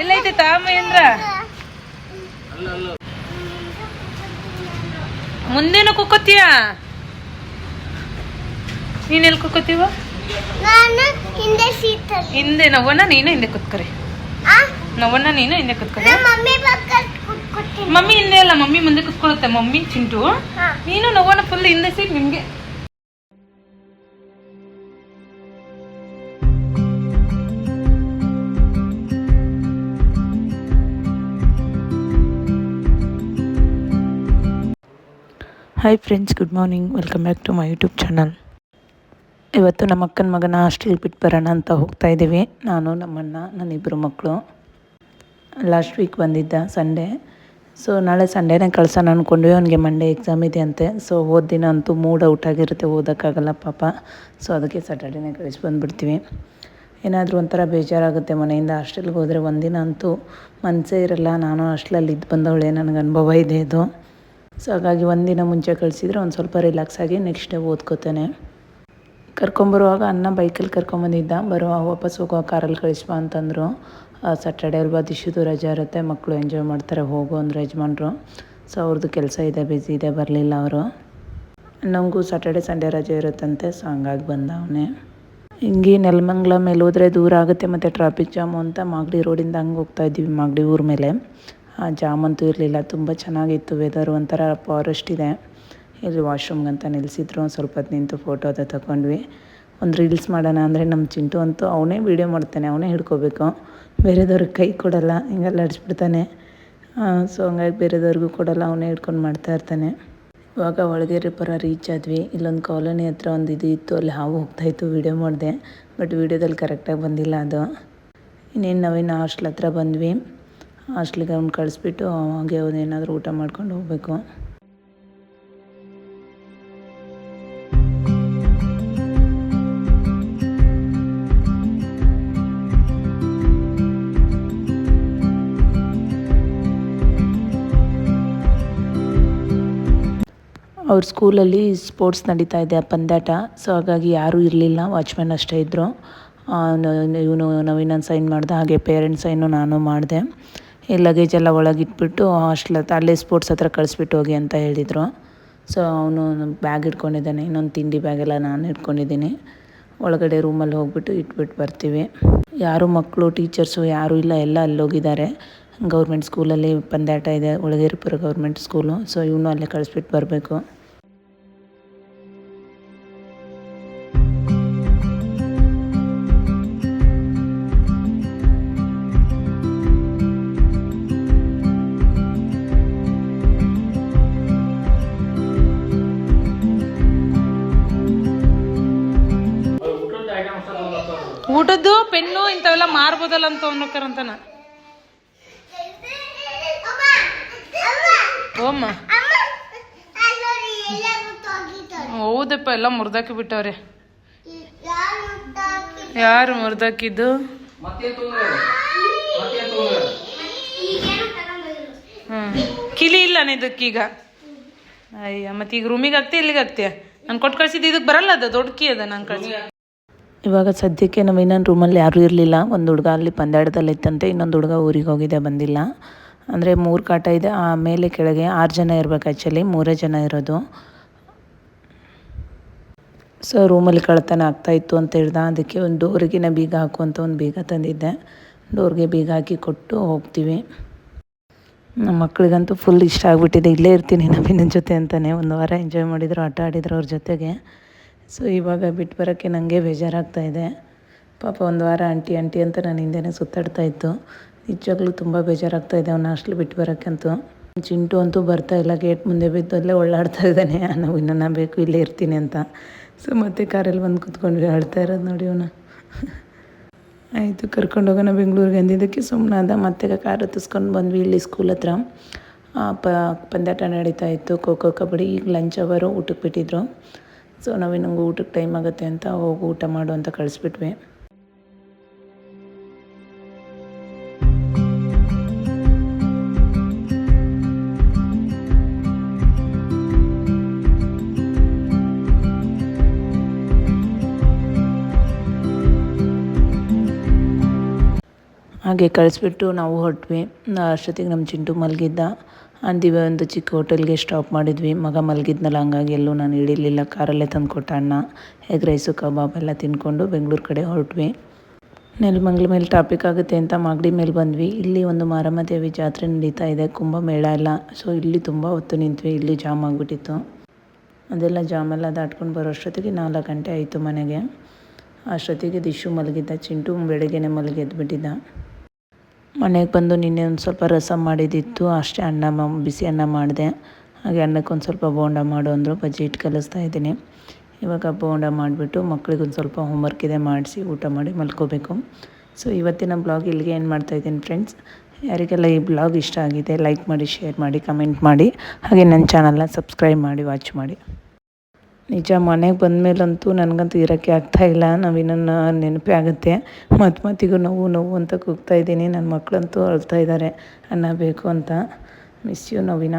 ಎಲ್ಲೈತೆ ತಾ ಮಹೇಂದ್ರ? ಮುಂದೇನು ಕುಕ್ಕೋತೀಯ ನೀನ್ ಎಲ್ಲಿ ಕುಕ್ಕೋತೀವ ನಾನು ಹಿಂದೆ ನವ್ವಣ್ಣ ನೀನು ಹಿಂದೆ ಕುತ್ಕರಿ. ನವ್ವಣ್ಣ ನೀನ ಹಿಂದೆ ಕುತ್ಕರಿ. ಮಮ್ಮಿ ಹಿಂದೆ ಅಲ್ಲ ಮಮ್ಮಿ ಮುಂದೆ ಕುತ್ಕೊಳ್ಳುತ್ತೆ ಮಮ್ಮಿ ಚಿಂಟು. ನೀನು ನವ್ವಣ್ಣ ಫುಲ್ ಹಿಂದೆ ಸೀಟ್ ನಿಮ್ಗೆ. Hi friends good morning welcome back to my YouTube channel ಇವತ್ತು ನಮ್ಮ ಅಕ್ಕನ ಮಗನ ಹಾಸ್ಟೆಲ್ ಬಿಟ್ಟು ಬರೋಣ ಅಂತ ಹೋಗ್ತಾ ಇದ್ದೀವಿ. ನಾನು, ನಮ್ಮಣ್ಣ ನನ್ನ ಇಬ್ಬರು ಮಕ್ಕಳು. ಲಾಸ್ಟ್ ವೀಕ್ ಬಂದಿದ್ದ ಸಂಡೇ ಸೊ ನಾಳೆ ಸಂಡೇನೇ ಕಳ್ಸೋಣ ಅಂದ್ಕೊಂಡ್ವಿ ಅವನಿಗೆ ಮಂಡೇ ಎಕ್ಸಾಮ್ ಇದೆ ಅಂತೆ ಸೊ ಹೋದ ದಿನ ಅಂತೂ ಮೂಡ್ ಔಟ್ ಆಗಿರುತ್ತೆ. ಓದೋಕ್ಕಾಗಲ್ಲ ಪಾಪ. ಸೊ ಅದಕ್ಕೆ ಸ್ಯಾಟರ್ಡೇನೇ ಕಳಿಸಿ ಬಂದುಬಿಡ್ತೀವಿ. ಏನಾದರೂ ಒಂಥರ ಬೇಜಾರಾಗುತ್ತೆ ಮನೆಯಿಂದ. ಹಾಸ್ಟೆಲ್ಗೆ ಹೋದರೆ ಒಂದಿನ ಅಂತೂ ಮನಸ್ಸೇ ಇರಲ್ಲ. ನಾನು ಹಾಸ್ಟೆಲಲ್ಲಿ ಇದ್ದು ಬಂದವಳೆ. ನನಗೆ ಅನುಭವ ಇದೆ ಇದು. ಸೊ ಹಾಗಾಗಿ ಒಂದಿನ ಮುಂಚೆ ಕಳಿಸಿದ್ರೆ ಒಂದು ಸ್ವಲ್ಪ ರಿಲ್ಯಾಕ್ಸ್ ಆಗಿ ನೆಕ್ಸ್ಟ್ ಡೇ ಓದ್ಕೋತಾನೆ. ಕರ್ಕೊಂಬರುವಾಗ ಅನ್ನ ಬೈಕಲ್ಲಿ ಕರ್ಕೊಂಬಂದಿದ್ದ. ಬರುವಾಗ ವಾಪಸ್ ಹೋಗುವ ಕಾರಲ್ಲಿ ಕಳಿಸ್ಬಾ ಅಂತಂದರು. ಸ್ಯಾಟರ್ಡೆ ಅಲ್ವಾ ದಿಶುದು ರಜೆ ಇರುತ್ತೆ. ಮಕ್ಕಳು ಎಂಜಾಯ್ ಮಾಡ್ತಾರೆ, ಹೋಗು ಅಂದರು ಯಜಮಾನ್ರು. ಸೊ ಅವ್ರದ್ದು ಕೆಲಸ ಇದೆ ಬ್ಯುಸಿ ಇದೆ, ಬರಲಿಲ್ಲ ಅವರು. ನಮಗೂ ಸ್ಯಾಟರ್ಡೆ ಸಂಡೇ ರಜೆ ಇರುತ್ತಂತೆ. ಸೊ ಹಂಗಾಗಿ ಬಂದ ಅವನೇ. ಹಿಂಗೆ ನೆಲಮಂಗ್ಲ ಮೇಲೆ ಹೋದರೆ ದೂರ ಆಗುತ್ತೆ ಮತ್ತು ಟ್ರಾಫಿಕ್ ಜಾಮು ಅಂತ ಮಾಗಡಿ ರೋಡಿಂದ ಹಂಗೆ ಹೋಗ್ತಾ ಇದ್ದೀವಿ ಮಾಗಡಿ ಊರ ಮೇಲೆ. ಆ ಜಾಮ್ ಅಂತೂ ಇರಲಿಲ್ಲ. ತುಂಬ ಚೆನ್ನಾಗಿತ್ತು ವೆದರ್ ಒಂಥರ ಫಾರೆಸ್ಟ್ ಇದೆ. ಇಲ್ಲಿ ವಾಶ್ರೂಮ್ಗಂತ ನಿಲ್ಲಿಸಿದ್ರು ಒಂದು ಸ್ವಲ್ಪ ಹೊತ್ತು ನಿಂತು ಫೋಟೋ ಅದು ತಗೊಂಡ್ವಿ ಒಂದು ರೀಲ್ಸ್ ಮಾಡೋಣ ಅಂದರೆ ನಮ್ಮ ಚಿಂಟು ಅಂತೂ ಅವನೇ ವೀಡಿಯೋ ಮಾಡ್ತಾನೆ. ಅವನೇ ಹಿಡ್ಕೋಬೇಕು. ಬೇರೆದವ್ರಿಗೆ ಕೈ ಕೊಡಲ್ಲ. ಹಿಂಗೆಲ್ಲ ಅಡಿಸ್ಬಿಡ್ತಾನೆ. ಸೊ ಹಂಗಾಗಿ ಬೇರೆದವ್ರಿಗೂ ಕೊಡಲ್ಲ. ಅವನೇ ಹಿಡ್ಕೊಂಡು ಮಾಡ್ತಾ ಇರ್ತಾನೆ. ಇವಾಗ ಒಳಗೇರಿ ಪರ ರೀಚ್ ಆದ್ವಿ. ಇಲ್ಲೊಂದು ಕಾಲೋನಿ ಹತ್ರ ಒಂದು ಇದು ಇತ್ತು. ಅಲ್ಲಿ ಹಾವು ಹೋಗ್ತಾಯಿತ್ತು ವೀಡಿಯೋ ಮಾಡಿದೆ. ಬಟ್ ವೀಡಿಯೋದಲ್ಲಿ ಕರೆಕ್ಟಾಗಿ ಬಂದಿಲ್ಲ ಅದು. ಇನ್ನೇನು ನಾವೇನು ಹಾಸ್ಟ್ಲ್ ಹತ್ರ ಬಂದ್ವಿ. ಹಾಸ್ಟ್ಲಿಗೆ ಅವ್ನು ಕಳಿಸ್ಬಿಟ್ಟು ಹಾಗೆ ಏನಾದರೂ ಊಟ ಮಾಡ್ಕೊಂಡು ಹೋಗ್ಬೇಕು. ಅವ್ರ ಸ್ಕೂಲಲ್ಲಿ ಸ್ಪೋರ್ಟ್ಸ್ ನಡೀತಾ ಇದೆ ಪಂದ್ಯಾಟ. ಸೊ ಹಾಗಾಗಿ ಯಾರೂ ಇರಲಿಲ್ಲ, ವಾಚ್ಮ್ಯಾನ್ ಅಷ್ಟೇ ಇದ್ದರು ಇವನು ನವೀನನ್ ಸೈನ್ ಮಾಡಿದೆ, ಹಾಗೆ ಪೇರೆಂಟ್ಸ್ ಸೈನು ನಾನು ಮಾಡಿದೆ. ಈ ಲಗೇಜ್ ಎಲ್ಲ ಒಳಗಿಟ್ಬಿಟ್ಟು ಹಾಸ್ಟ್ಲ್ ಹತ್ರ, ಅಲ್ಲೇ ಸ್ಪೋರ್ಟ್ಸ್ ಹತ್ರ ಕಳಿಸ್ಬಿಟ್ಟು ಹೋಗಿ ಅಂತ ಹೇಳಿದರು. ಸೊ ಅವನು ಬ್ಯಾಗ್ ಇಟ್ಕೊಂಡಿದ್ದಾನೆ ಇನ್ನೊಂದು ತಿಂಡಿ ಬ್ಯಾಗೆಲ್ಲ ನಾನು ಇಟ್ಕೊಂಡಿದ್ದೀನಿ ಒಳಗಡೆ ರೂಮಲ್ಲಿ ಹೋಗ್ಬಿಟ್ಟು ಇಟ್ಬಿಟ್ಟು ಬರ್ತೀವಿ. ಯಾರು ಮಕ್ಕಳು ಟೀಚರ್ಸು ಯಾರೂ ಇಲ್ಲ, ಎಲ್ಲ ಅಲ್ಲೋಗಿದ್ದಾರೆ ಗೌರ್ಮೆಂಟ್ ಸ್ಕೂಲಲ್ಲಿ ಪಂದ್ಯಾಟ ಇದೆ ಒಳಗೇರಿಪುರ ಗೌರ್ಮೆಂಟ್ ಸ್ಕೂಲು ಸೊ ಇವನು ಅಲ್ಲೇ ಕಳಿಸ್ಬಿಟ್ಟು ಬರಬೇಕು. ಊಟದ್ದು ಪೆನ್ನು ಇಂಥವೆಲ್ಲ ಮಾರ್ಬೋದಲ್ಲ ಅಂತ ಅನ್ನೋಕರಂತನ ಓಮ್ಮ. ಹೌದಪ್ಪ, ಎಲ್ಲ ಮುರ್ದಾಕಿ ಬಿಟ್ಟವ್ರೆ. ಯಾರು ಮುರ್ದಾಕಿದ್ದು? ಹ್ಮ್. ಕಿಲಿ ಇಲ್ಲ ಇದಕ್ಕೀಗ ಅಯ್ಯ ಮತ್ತೆ ಈಗ ರೂಮಿಗೆ ಆಗ್ತೀಯ, ಇಲ್ಲಿಗೆ ಆಗ್ತೀಯ? ನಾನು ಕೊಟ್ಟು ಕಳ್ಸಿದ್ದು ಇದಕ್ಕೆ ಬರಲ್ಲ ಅದು, ದೊಡ್ಡ ಕೀ ಅದ, ನಾನು ಕಳ್ಸಿ ಇವಾಗ ಸದ್ಯಕ್ಕೆ ನಾವು ಇನ್ನೊಂದು ರೂಮಲ್ಲಿ ಯಾರೂ ಇರಲಿಲ್ಲ. ಒಂದು ಹುಡುಗ ಅಲ್ಲಿ ಪಂದ್ಯಾಡದಲ್ಲಿ ಇತ್ತಂತೆ, ಇನ್ನೊಂದು ಹುಡುಗ ಊರಿಗೆ ಹೋಗಿದೆ, ಬಂದಿಲ್ಲ. ಅಂದರೆ ಮೂರು ಕಾಟ ಇದೆ. ಆ ಮೇಲೆ ಕೆಳಗೆ ಆರು ಜನ ಇರಬೇಕು ಆ್ಯಕ್ಚುಲಿ ಮೂರೇ ಜನ ಇರೋದು. ಸೊ ರೂಮಲ್ಲಿ ಕಳ್ತನ ಆಗ್ತಾಯಿತ್ತು ಅಂತ ಹೇಳ್ದ. ಅದಕ್ಕೆ ಒಂದು ಡೋರಿಗಿನ ಬೀಗ ಹಾಕು ಅಂತ ಒಂದು ಬೀಗ ತಂದಿದ್ದೆ. ಡೋರ್ಗೆ ಬೀಗ ಹಾಕಿ ಕೊಟ್ಟು ಹೋಗ್ತೀವಿ. ನಮ್ಮ ಮಕ್ಕಳಿಗಂತೂ ಫುಲ್ ಇಷ್ಟ ಆಗಿಬಿಟ್ಟಿದೆ. ಇಲ್ಲೇ ಇರ್ತೀನಿ ನವೀನ ಜೊತೆ ಅಂತಲೇ ಒಂದು ವಾರ ಎಂಜಾಯ್ ಮಾಡಿದ್ರು, ಆಟ ಆಡಿದ್ರು ಅವ್ರ ಜೊತೆಗೆ. ಸೊ ಇವಾಗ ಬಿಟ್ಟು ಬರೋಕ್ಕೆ ನನಗೆ ಬೇಜಾರಾಗ್ತಾ ಇದೆ. ಪಾಪ ಒಂದು ವಾರ ಆಂಟಿ ಆಂಟಿ ಅಂತ ನಾನು ಹಿಂದೆನೆ ಸುತ್ತಾಡ್ತಾ ಇತ್ತು. ನಿಜವಾಗ್ಲೂ ತುಂಬ ಬೇಜಾರಾಗ್ತಾ ಇದೆ ಅವ್ನು ಅಷ್ಟು ಬಿಟ್ಟು ಬರೋಕ್ಕಂತೂ ಚಿಂಟು ಅಂತೂ ಬರ್ತಾ ಇಲ್ಲ, ಗೇಟ್ ಮುಂದೆ ಬಿದ್ದು ಅಲ್ಲೇ ಒಳ್ಳಾಡ್ತಾ ಇದ್ದಾನೆ. ನಾವು ಇನ್ನೂ ಬೇಕು, ಇಲ್ಲೇ ಇರ್ತೀನಿ ಅಂತ. ಸೊ ಮತ್ತೆ ಕಾರಲ್ಲಿ ಬಂದು ಕುತ್ಕೊಂಡ್ವಿ ಆಡ್ತಾ ಇರೋದು ನೋಡಿ ಅವನು. ಆಯಿತು, ಕರ್ಕೊಂಡು ಹೋಗೋಣ ಬೆಂಗಳೂರಿಗೆ ಅಂದಿದ್ದಕ್ಕೆ ಸುಮ್ಮನೆ ಅದ ಮತ್ತೆ ಕಾರ್ ಹತ್ತಿಸ್ಕೊಂಡು ಬಂದ್ವಿ ಇಲ್ಲಿ ಸ್ಕೂಲ್ ಹತ್ರ. ಪ, ಪಂದ್ಯಾಟ ನಡೀತಾ ಇತ್ತು, ಖೋ ಖೋ, ಕಬಡ್ಡಿ, ಈಗ ಲಂಚ್ ಅವರು ಊಟಕ್ಕೆ ಬಿಟ್ಟಿದ್ರು. ಸೊ ನಾವಿನ್ನಂಗೆ ಊಟಕ್ಕೆ ಟೈಮ್ ಆಗುತ್ತೆ ಅಂತ ಹೋಗಿ ಊಟ ಮಾಡು ಅಂತ ಕಳಿಸ್ಬಿಟ್ವಿ. ಹಾಗೆ ಕಳಿಸ್ಬಿಟ್ಟು ನಾವು ಹೊರಟ್ವಿ. ಅಷ್ಟೊತ್ತಿಗೆ ನಮ್ಮ ಚಿಂಟು ಮಲಗಿದ್ದ. ಅಂದಿವೆ ಒಂದು ಚಿಕ್ಕ ಹೋಟೆಲ್ಗೆ ಸ್ಟಾಪ್ ಮಾಡಿದ್ವಿ. ಮಗ ಮಲಗಿದ್ನಲ್ಲ, ಹಂಗಾಗಿ ಎಲ್ಲೂ ನಾನು ಇಳಿಲಿಲ್ಲ ಕಾರಲ್ಲೇ ತಂದುಕೊಟ್ಟ ಅಣ್ಣ ಎಗ್ ರೈಸು ಕಬಾಬ್ ಎಲ್ಲ ತಿಂದ್ಕೊಂಡು ಬೆಂಗಳೂರು ಕಡೆ ಹೊರಟ್ವಿ. ನೆಲಮಂಗ್ಲ ಮೇಲೆ ಟಾಪಿಕ್ ಆಗುತ್ತೆ ಅಂತ ಮಾಗಡಿ ಮೇಲೆ ಬಂದ್ವಿ. ಇಲ್ಲಿ ಒಂದು ಮಾರಮ್ಮ ದೇವಿ ಜಾತ್ರೆ ನಡೀತಾ ಇದೆ. ಕುಂಭಮೇಳ ಎಲ್ಲ. ಸೊ ಇಲ್ಲಿ ತುಂಬ ಹೊತ್ತು ನಿಂತ್ವಿ. ಇಲ್ಲಿ ಜಾಮ್ ಆಗಿಬಿಟ್ಟಿತ್ತು. ಅದೆಲ್ಲ ಜಾಮೆಲ್ಲ ದಾಟ್ಕೊಂಡು ಬರೋ ಅಷ್ಟೊತ್ತಿಗೆ ನಾಲ್ಕು ಗಂಟೆ ಆಯಿತು ಮನೆಗೆ. ಅಷ್ಟೊತ್ತಿಗೆ ದಿಶು ಮಲಗಿದ್ದ, ಚಿಂಟು ಬೆಳಗ್ಗೆನೆ ಮಲಗಿ ಎದ್ಬಿಟ್ಟಿದ್ದ. ಮನೆಗೆ ಬಂದು ನಿನ್ನೆ ಒಂದು ಸ್ವಲ್ಪ ರಸಂ ಮಾಡಿದ್ದಿತ್ತು ಅಷ್ಟೇ ಅನ್ನ ಬಿಸಿ ಅನ್ನ ಮಾಡಿದೆ. ಹಾಗೆ ಅನ್ನಕ್ಕೆ ಒಂದು ಸ್ವಲ್ಪ ಬೋಂಡ ಮಾಡು ಅಂದರು, ಬಜ್ಜಿ ಇಟ್ಟು ಕಲಿಸ್ತಾ ಇದ್ದೀನಿ. ಇವಾಗ ಬೋಂಡ ಮಾಡಿಬಿಟ್ಟು ಮಕ್ಳಿಗೆ ಒಂದು ಸ್ವಲ್ಪ ಹೋಮ್ವರ್ಕ್ ಇದೆ ಮಾಡಿಸಿ ಊಟ ಮಾಡಿ ಮಲ್ಕೋಬೇಕು. ಸೊ ಇವತ್ತಿನ ಬ್ಲಾಗ್ ಇಲ್ಲಿಗೆ ಏನು ಮಾಡ್ತಾಯಿದ್ದೀನಿ ಫ್ರೆಂಡ್ಸ್ ಯಾರಿಗೆಲ್ಲ ಈ ಬ್ಲಾಗ್ ಇಷ್ಟ ಆಗಿದೆ ಲೈಕ್ ಮಾಡಿ ಶೇರ್ ಮಾಡಿ ಕಮೆಂಟ್ ಮಾಡಿ, ಹಾಗೆ ನನ್ನ ಚಾನಲ್ನ ಸಬ್ಸ್ಕ್ರೈಬ್ ಮಾಡಿ ವಾಚ್ ಮಾಡಿ. ನಿಜ ಮನೆಗೆ ಬಂದಮೇಲಂತೂ ನನಗಂತೂ ಇರೋಕ್ಕೆ ಆಗ್ತಾಯಿಲ್ಲ ನವೀನನ್ನ ನೆನಪೇ ಆಗುತ್ತೆ. ಮತ್ತೆ ಮತ್ತಿಗೂ ನೋವು ನೋವು ಅಂತ ಕೂಗ್ತಾ ಇದ್ದೀನಿ. ನನ್ನ ಮಕ್ಕಳಂತೂ ಅಳ್ತಾ ಇದ್ದಾರೆ ಅನ್ನ ಬೇಕು ಅಂತ. Miss you Naveena.